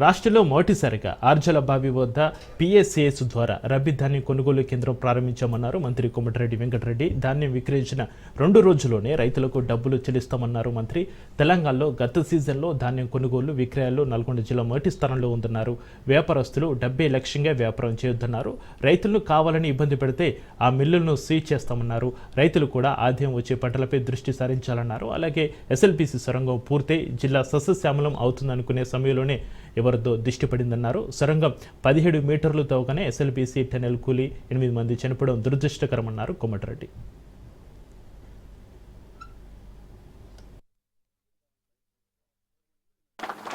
రాష్ట్రంలో మొదటిసారిగా ఆర్జల బావి వద్ద పిఎస్సిఎస్ ద్వారా రబీ ధాన్యం కొనుగోలు కేంద్రం ప్రారంభించామన్నారు. మంత్రి కోమటిరెడ్డి వెంకటరెడ్డి ధాన్యం విక్రయించిన రెండు రోజుల్లోనే రైతులకు డబ్బులు చెల్లిస్తామన్నారు మంత్రి. తెలంగాణలో గత సీజన్లో ధాన్యం కొనుగోలు విక్రయాలు నల్గొండ జిల్లా మొదటి స్థానంలో ఉందన్నారు. వ్యాపారస్తులు డబ్బే లక్ష్యంగా వ్యాపారం చేయొద్దన్నారు. రైతులను కావాలని ఇబ్బంది పెడితే ఆ మిల్లులను సీజ్ చేస్తామన్నారు. రైతులు కూడా ఆదాయం వచ్చే పంటలపై దృష్టి సారించాలన్నారు. అలాగే ఎస్ఎల్పిసి సొరంగం పూర్తయి జిల్లా సస్యశ్యామలం అవుతుందనుకునే సమయంలోనే ఎవరితో దిష్టి పడిందన్నారు సొరంగం పదిహేడు మీటర్లు తవ్వగానే ఎస్ఎల్పిసి టెనెల్ కూలి ఎనిమిది మంది చనిపోవడం దురదృష్టకరమన్నారు కోమటిరెడ్డి.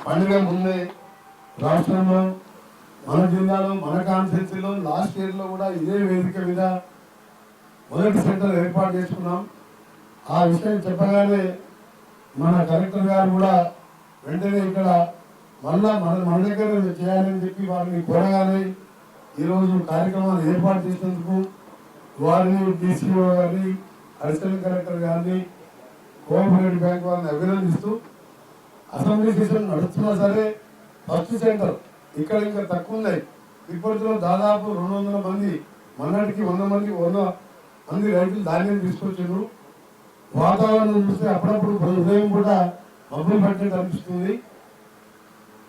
పండుగ ముందే రాష్ట్రంలో మన జిల్లాలో మన కాన్స్టిట్యూన్సీలో లాస్ట్ ఇయర్లో కూడా ఇదే వేదిక మీద మొదటి సెంటర్ ఏర్పాటు చేసుకున్నాం. ఆ విషయం చెప్పగానే మన కలెక్టర్ గారు కూడా వెంటనే ఇక్కడ మళ్ళా మన మన దగ్గర చేయాలని చెప్పి వారిని కోరగానే ఈరోజు కార్యక్రమాలు ఏర్పాటు చేసినందుకు వారిని డీసీఓ గారిని అడిషనల్ కలెక్టర్ గారిని కోఆపరేటివ్ బ్యాంక్ వారిని అభినందిస్తూ అసెంబ్లీ సెషన్ నడుస్తున్నా సరే ఫస్ట్ సెంటర్ ఇక్కడ ఇంకా తక్కువ ఉన్నాయి. ఇప్పటిలో దాదాపు రెండు వందల మంది మొన్నటికి వంద మంది వంద మంది రైతులు ధాన్యం తీసుకొచ్చారు వాతావరణం చూస్తే అప్పుడప్పుడు ఉదయం కూడా మబ్బులు పట్టినట్టు అనిపిస్తుంది.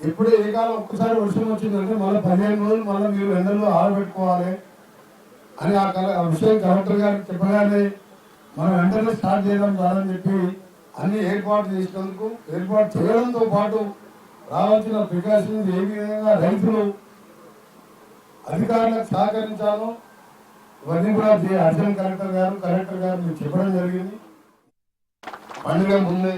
ఇప్పుడు ఏ కాలం ఒక్కసారి వర్షం వచ్చిందంటే మళ్ళీ పదిహేను రోజులు మళ్ళీ మీరు ఎండల్లో ఆరబెట్టుకోవాలి అని ఆ కల విషయం కలెక్టర్ గారికి చెప్పగానే మనం వెంటనే స్టార్ట్ చేయడం కాదని చెప్పి అన్ని ఏర్పాటు చేసినందుకు ఏర్పాటు చేయడంతో పాటు రావాల్సిన ప్రికాషన్స్ ఏ విధంగా రైతులు అధికారులకు సహకరించాలో ఇవన్నీ కూడా అర్జున్ కలెక్టర్ గారు కలెక్టర్ గారు మీరు చెప్పడం జరిగింది. పండుగ ముందే